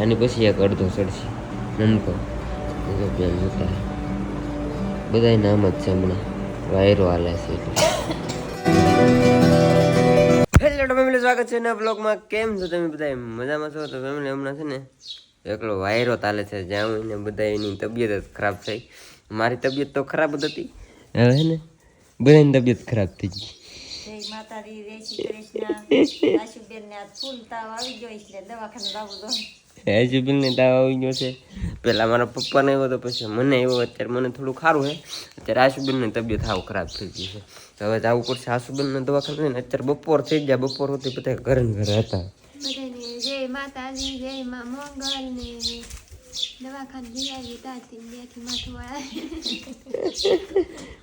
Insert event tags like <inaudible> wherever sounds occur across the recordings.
આની પછી એક અડધો ચડશે. નમકો બેન જોતા બધા નામ જ છે હમણાં. વાયરો હાલે છે હેલો ફેમિલી સ્વાગત છે એના બ્લોગમાં કેમ છો તમે બધા મજામાં છો? તો ફેમિલી હમણાં છે ને એકલો વાયરો ચાલે છે. જ્યાં હું ને બધા એની તબિયત જ ખરાબ થઈ. મારી તબિયત તો ખરાબ જ હતી. હવે ને બધાની તબિયત ખરાબ થઈ ગઈ. માતાજી જય શ્રી કૃષ્ણ. આશુબેન ને આજ ફૂલ તાવ આવી ગયો એટલે દવાખાને લાવું દો હેજુબિલ ને તાવ આવી ગયો છે. પહેલાં મારા પપ્પાને આવ્યો તો પછી મને આવ્યો. અત્યારે મને થોડું ખારું છે અત્યારે આશુબેનની તબિયત હાવ ખરાબ થઈ ગઈ છે. તો હવે જવું પડશે દવા દવાખાને ને અત્યારે બપોર થઈ ગયા. બપોર સુધી બધા ઘરે ઘરે હતા. જય માતાજી જય માં મંગલ ને દવાખાને લઈ આવી ત્યાંથી બેથી માથું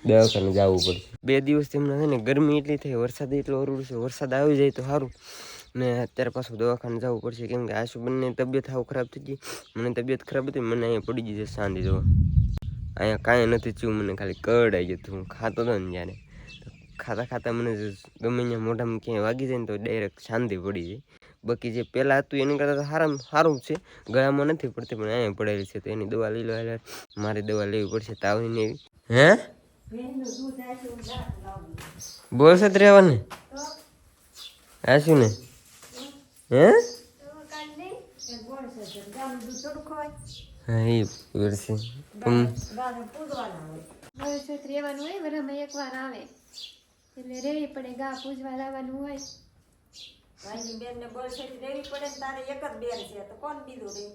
દવાખાને જવું પડશે. બે દિવસ તેમના છે ને ગરમી એટલી થઈ વરસાદ એટલો અરૂડ છે. વરસાદ આવી જાય તો સારું. ને અત્યારે પાછું દવાખાને જવું પડશે, કેમ કે આશુબેનની તબિયત હાવ ખરાબ થઈ ગઈ. મને તબિયત ખરાબ હતી, મને અહીંયા પડી ગઈ છે સાંધી જોવા અહીંયા કાંઈ નથી થયું, મને ખાલી કડ આવી જતું હું ખાતો હતો ને જ્યારે ખાતા ખાતા મને ગમે ત્યાં મોઢામાં ક્યાંય વાગી જાય ને તો ડાયરેક્ટ શાંતિ પડી જાય. બાકી જે પહેલાં હતું એની કરતાં તો સારામાં સારું છે. ગળામાં નથી પડતી, પણ અહીંયા પડેલી છે. તો એની દવા લઈ લો મારી દવા લેવી પડશે, તાવની એવી. હે? બોલ છે રહેવાને. આશું ને હે? હા એ છે. રહેવાનું હોય બરાબર એકવાર આવે. એટલે રેવી પડે ગા પૂજવા લાવવાનું હોય. ભાઈની બેન ને રેવી પડે તારે એક જ બેન છે તો કોણ બીજું રે?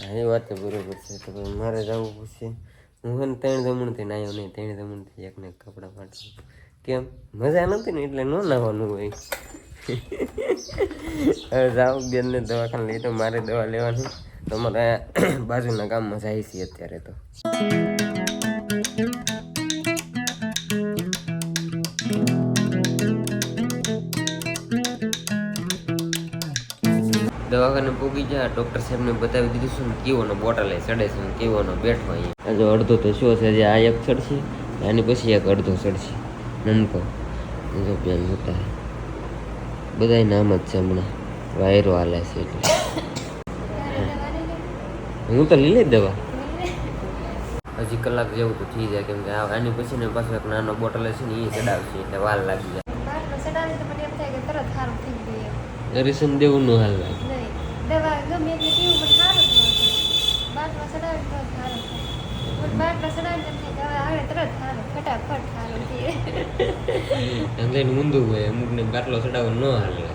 હા એ વાત તો બરોબર છે. તો મારે જવું પડશે હું હે ત્રણ દમણથી નાયો નહીં ત્રણ જમણથી એકને કપડાં પાડશું કેમ? મજા નથી ને એટલે ન નાવાનું હોય. <laughs> જાઉં બેનને દવાખાને લઈ તો મારે દવા લેવાની. તો અમારે <coughs> બાજુના ગામમાં જાય છે અત્યારે તો. દવાખાને પૂગી જાય ડૉક્ટર સાહેબને બતાવી દીધું શું કેવોનો બોટલ એ ચડે છે કેવોનો બેઠો અહીંયા. આ જો અડધો તો શું છે જે આ એક ચડશે આની પછી એક અડધો ચડશે. નમકો જો બેન જોતા બધા નામ જ છે હમણાં. વાયરો હાલે છે એટલે. હું તો લઈ લઈ દવા. હજી કલાક જેવું તો થઈ જાય કેમ કે આ આની પછી ને પાછો એક નાનો બોટલ છે ને એ ચડાવશે એટલે વાર લાગી જાય. દર્શન દેવું નું હાલ લાગે. ચડાવે ચડાવે આવે તરત સારું ફટાફટ સારું થઈ એમ લઈને ઊંધું હોય અમુકને બાટલો ચડાવવો ન હાલ. લાગે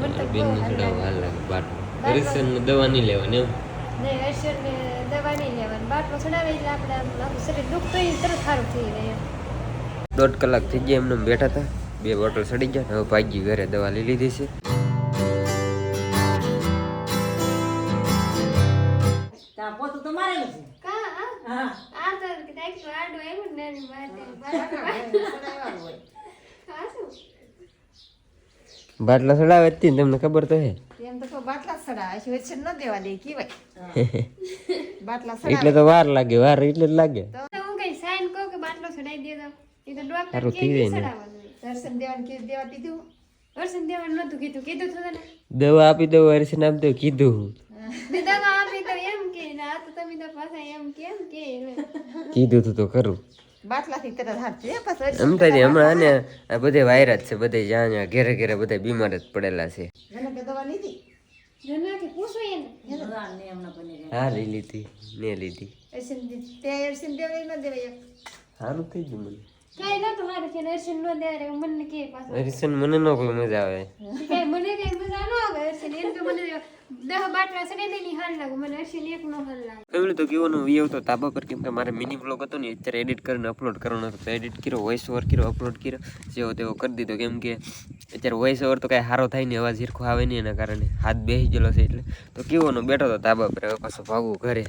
મને બેન બહુ હાલ. ચડાવવો હાલ લાગે બાટલો બાટલો- દવા નહીં લેવાની એમ. ને અરશરને દવા નહીં લેવાની. બાટલો ચડાવે એટલે આપણે આખું શરીર દુખતું હોય તરત સારું થઈ રહે એમ. દોઢ કલાક થઈ ગયા એમને બેઠા હતા. બે બોટલ સડી ગયા હવે ભાગી ઘરે દવા લઈ લીધી છે. બાટલા ચડાવે જ તમને ખબર તો હે. <laughs> એટલે તો વાર લાગે વાર એટલે જ લાગે. તો હું કઈ સાઈન કહું કે બાટલો ચડાઈ દેજો એ તો સારું થઈ જાય ને. દેવા આપી દઉં હરીશન આપી દઉં કીધું દવા આપી એમ કે ને તમે તો એમ કેમ કે કીધું તું તો ખરું. એમ થાય હમણાં ને બધે વાયરા જ છે બધે જ્યાં જ્યાં ઘેરે ઘેરે બધા બીમાર જ પડેલા છે. હા લઈ લીધી ને લીધી. સારું થઈ ગયું મને. કાંઈ નતું મારે કે દર્શન ન મને કે પાછું. હરીશન મને ન કોઈ મજા આવે. મને કઈ મજા ન આવે દર્શન એમ તો મને દહ બાટલા સડે દે ની લાગે મને દર્શન એક નો હાલ લાગે. ફેમિલી તો કેવાનું વ્યવ તો તાબા પર કેમ કે મારે મિની બ્લોગ હતો ને અત્યારે એડિટ કરીને અપલોડ કરવાનો હતો. તો એડિટ કર્યો વોઇસ ઓવર કર્યો અપલોડ કર્યો જેવો તેવો કરી દીધો. કેમ કે અત્યારે વોઇસ ઓવર તો કાંઈ સારો થાય નહીં અવાજ હિરખો આવે નહીં એના કારણે. હાથ બેસી ગયેલો છે એટલે. તો કેવાનો બેઠો તો તાબા પર હવે પાછો ભાગવું ઘરે.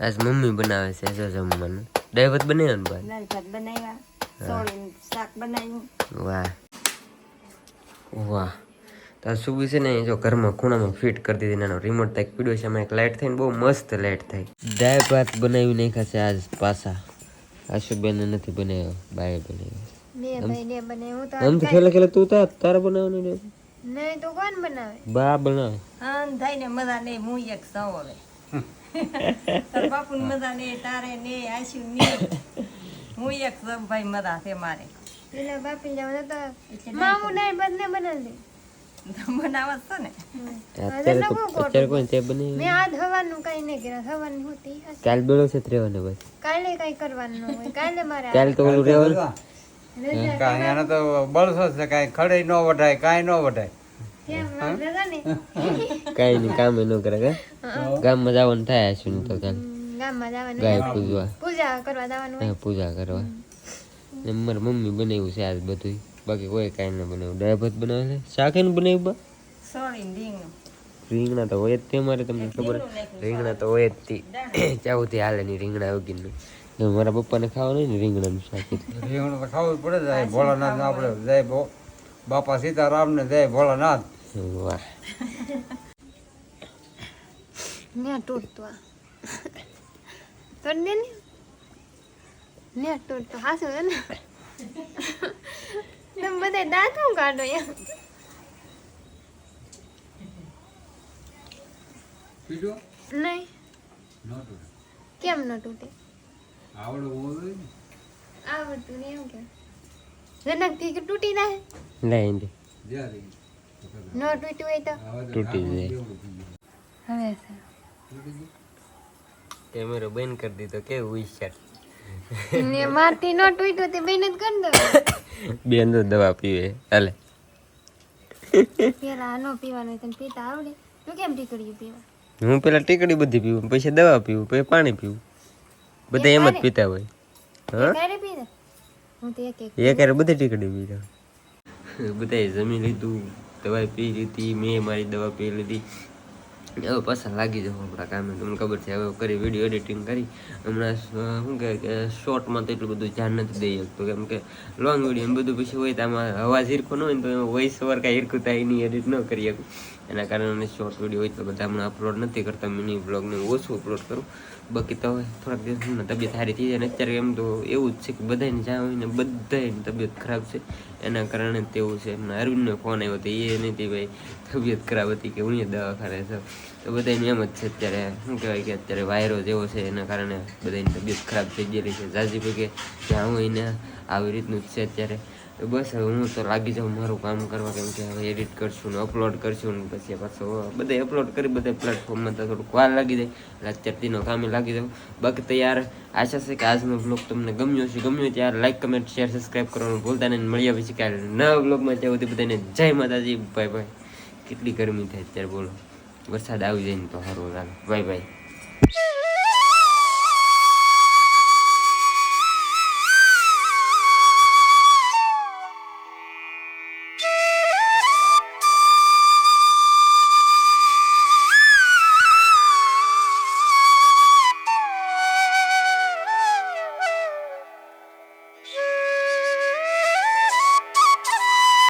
આજ મમ્મી બનાવે છે જો જમવાનું. ડાયવત બનાવ્યો ને ભાઈ? દાળ બનાવ્યા શાક બનાવ્યું. વાહ. વાહ. તો આ સુબી છે ને એ જો ઘરમાં ખૂણામાં ફિટ કરી દીધી નાનો રિમોટ તક પીડ્યો છે એમાં એક લાઇટ થઈને બહુ મસ્ત લાઇટ થાય. દાળ ભાત બનાવી નાખ્યા છે આજ પાછા. આશુબેન નથી બનાવ્યો બાએ બનાવ્યો મેં ને બને હું તો આમ તો ખેલા ખેલા તું તાર તારે બનાવવાનું ને નહીં તો કોણ બનાવે? બા બનાવે. આન થાય ને મજા નહીં હું એક સૌ હવે. <laughs> તાર બાપુ મજા નહીં તારે ને આશુ ને હું એક સૌ ભાઈ મજા છે મારે. પેલા બાપી જવા તો મામુ નહીં બદલે બનાવી બનાવત છો ને અત્યારે તો અત્યારે કોઈ તે બને મેં આજ હવાનું કઈ નહીં કર્યા. હવાનું હોતી કાલ બેડો છે રહેવાનો બસ કાલે કઈ કરવાનું ન હોય. કાલે મારે કાલ તો ઓલું રહેવાનું કાંઈ એને તો બળસો છે કાંઈ ખડે ન વઢાય કાંઈ ન વઢાય. કઈ નઈ નહીં કામ ન કરે કે ગામમાં જવાનું થાય છે તો કાલ. ગામમાં જવાનું ગાય પૂજવા. પૂજા કરવા જવાનું પૂજા કરવા. ને મારી મમ્મી બનાવ્યું છે આજ બધું બાકી કોઈ કાંઈ ન બનાવ્યું. દાળ ભાત બનાવે છે? શાક બનાવ્યું બા? રીંગણા. તો હોય જ તે મારે તમને ખબર. રીંગણા તો હોય જ તે. ચાવુંથી હાલે નહીં રીંગણા વગીરનું. જો મારા પપ્પાને ખાવાનું ને રીંગણાનું શાક. રીંગણું તો ખાવું જ પડે જાય ભોળાનાથ આપણે જાય બાપા સીતારામ ને જાય ભોળાનાથ. વાહ. ને તૂટતો આ. તોડ ને ને તૂટતો હાસું ને? તમે બધા દાંત હું કાઢો એમ નહીં કેમ ન તૂટે આવડતું નહીં એમ કે જનકથી કે તૂટી જાય નહીં ન તૂટ્યું હોય તો તૂટી જાય હવે કેમેરો બંધ કરી દીધો કેવું હોશિયાર ને મારથી નો તૂટ્યું તે બેન જ કરી દો બેન તો દવા પીવે. હાલે. પેલા આનો પીવાનો તને પીતા આવડે. તું કેમ ટીકડી પીવા? હું પેલા ટીકડી બધી પીવું પછી દવા પીવું પછી પાણી પીવું. બધા એમ જ પીતા હોય. એક એ બધી ટીકડી પીતા. <laughs> બધાએ જમી લીધું દવા પી લીધી મેં મારી દવા પી લીધી. હવે પાછા લાગી જાવ આપણા કામે. તમને ખબર છે, હવે કરી વીડિયો એડિટિંગ કરી. હમણાં શું કહે કે શોર્ટમાં તો એટલું બધું ધ્યાન નથી દઈ શકતું. કેમ કે લોંગ વીડિયો એમ બધું પછી હોય તો આમાં અવાજ હિરખો ન હોય ને તો એમાં વોઇસ ઓવર કાંઈ હિરખું થાય એની એડિટ ન કરી શકું. એના કારણે શોર્ટ વીડિયો હોય તો બધા હમણાં અપલોડ નથી કરતા. મિની બ્લોગને ઓછું અપલોડ કરું. બાકી તો થોડાક દિવસ તબિયત સારી થઈ જાય અને અત્યારે એમ તો એવું જ છે કે બધાને જ્યાં હોય ને બધાની તબિયત ખરાબ છે. એના કારણે તેવું છે. એમના અરવિંદનો ફોન આવ્યો હતો એ નથી ભાઈ, તબિયત ખરાબ હતી કે હું દવાખાને છે. તો બધાને એમ જ છે અત્યારે, શું કહેવાય કે અત્યારે વાયરો જેવો છે એના કારણે બધાની તબિયત ખરાબ થઈ ગયેલી છે. જાજી ભાગે જ્યાં હોય ને આવી રીતનું જ છે અત્યારે. બસ હવે હું તો લાગી જાઉં મારું કામ કરવા, કેમ કે હવે એડિટ કરશું ને અપલોડ કરશું ને પછી પાછો બધે અપલોડ કરી બધા પ્લેટફોર્મમાં તો થોડુંક વાર લાગી જાય. એટલે અત્યારથીનો કામે લાગી જાઉં. બાકી તો યાર, આશા છે કે આજનો બ્લોગ તમને ગમ્યો છે ગમ્યો ત્યારે લાઈક કમેન્ટ શેર સબસ્ક્રાઈબ કરવાનું ભૂલતા નહીં. મળ્યા પછી કાલે નવા બ્લોગમાં ત્યાં સુધી બધાને જય માતાજી. બાય બાય કેટલી ગરમી થાય અત્યારે બોલો. વરસાદ આવી જાય ને તો સારું ચાલો બાય બાય